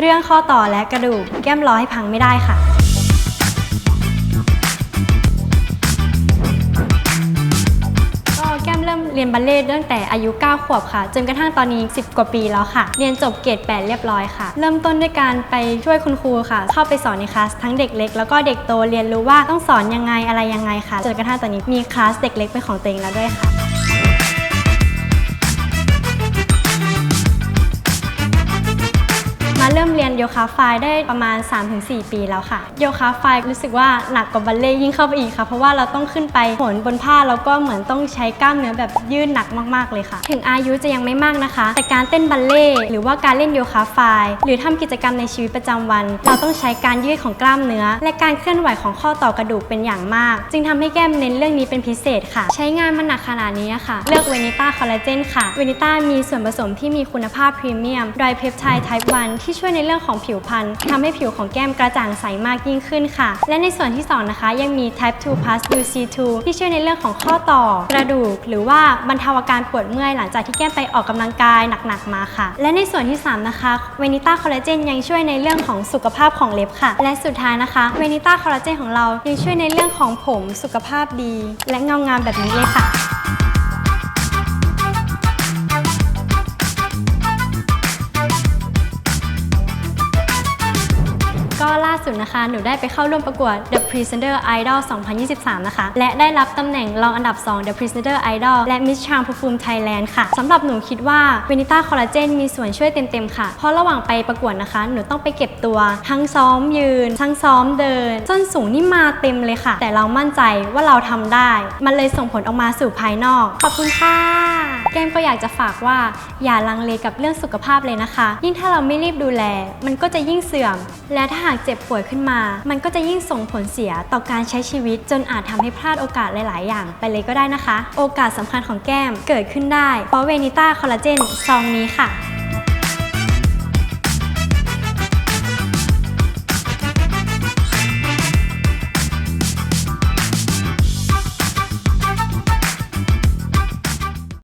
เรื่องข้อต่อและกระดูกแก้มรอให้พังไม่ได้ค่ะ ก็แก้มเริ่มเรียนบัลเล่ต์ตั้งแต่อายุ 9 ขวบค่ะ จนกระทั่งตอนนี้ 10 กว่าปีแล้วค่ะ เรียนจบเกรด8 เรียบร้อยค่ะ เริ่มต้นด้วยการไปช่วยคุณครูค่ะ เข้าไปสอนในคลาสทั้งเด็กเล็กแล้วก็เด็กโตเรียนรู้ว่าต้องสอนยังไงอะไรยังไงค่ะ จนกระทั่งตอนนี้มีคลาสเด็กเล็กเป็นของตัวเองแล้วด้วยค่ะ มาเริ่มเรียนโยคะไฟได้ประมาณ 3-4 ปีแล้วค่ะ โยคะไฟรู้สึกว่าหนักกว่าบัลเล่ยิ่งเข้าไปอีกค่ะ เพราะว่าเราต้องขึ้นไปโหนบนผ้าแล้วก็เหมือนต้องใช้กล้ามเนื้อแบบยืดหนักมากๆเลยค่ะ ถึงอายุจะยังไม่มากนะคะ แต่การเต้นบัลเล่ต์หรือว่าการเล่นโยคะไฟหรือทำกิจกรรมในชีวิตประจำวัน เราต้องใช้การยืดของกล้ามเนื้อ และการเคลื่อนไหวของข้อต่อกระดูกเป็นอย่างมาก จึงทำให้แก้มเน้นเรื่องนี้เป็นพิเศษค่ะ ใช้งานมันหนักขนาดนี้ค่ะ เลือกเวนิต้าคอลลาเจนค่ะเวนิต้ามีส่วนผสมที่มีคุณภาพพรีเมียมไดเพปไทด์ไทป์1ที่ช่วยในเรื่องของผิวพรรณทำให้ผิวของแก้มกระจ่างใสมากยิ่งขึ้นค่ะ และในส่วนที่ 2 นะคะ ยังมี Type 2 Plus UC2 ที่ช่วยในเรื่องของข้อต่อกระดูก หรือว่าบรรเทาอาการปวดเมื่อยหลังจากที่แก้มไปออกกำลังกายหนักๆมาค่ะ และในส่วนที่ 3 นะคะเวนิต้าคอลลาเจนยังช่วยในเรื่องของสุขภาพของเล็บค่ะ และสุดท้ายนะคะเวนิต้าคอลลาเจนของเรายังช่วยในเรื่องของผมสุขภาพดี และเงางามแบบนี้เลยค่ะ สุดนะคะ หนูได้ไปเข้าร่วมประกวด The Presenter Idol 2023 นะคะ และได้รับตำแหน่งรองอันดับ 2 The Presenter Idol และ Miss Charm Perfume Thailand ค่ะสำหรับหนูคิดว่า Venita Collagen มีส่วนช่วยเต็มๆค่ะ เพราะระหว่างไปประกวดนะคะ หนูต้องไปเก็บตัว ทั้งซ้อมยืน ทั้งซ้อมเดิน ส้นสูงนี่มาเต็มเลยค่ะ แต่เรามั่นใจว่าเราทำได้ มันเลยส่งผลออกมาสู่ภายนอก ขอบคุณค่ะ แก้มก็อยากจะฝากว่าอย่าลังเลกับเรื่องสุขภาพเลยนะคะ ยิ่งถ้าเราไม่รีบดูแล มันก็จะยิ่งเสื่อม และถ้าหากเจ็บป่วยขึ้นมา มันก็จะยิ่งส่งผลเสียต่อการใช้ชีวิต จนอาจทำให้พลาดโอกาสหลาย ๆ อย่างไปเลยก็ได้นะคะ โอกาสสำคัญของแก้มเกิดขึ้นได้เพราะเวนิต้าคอลลาเจนซองนี้ค่ะ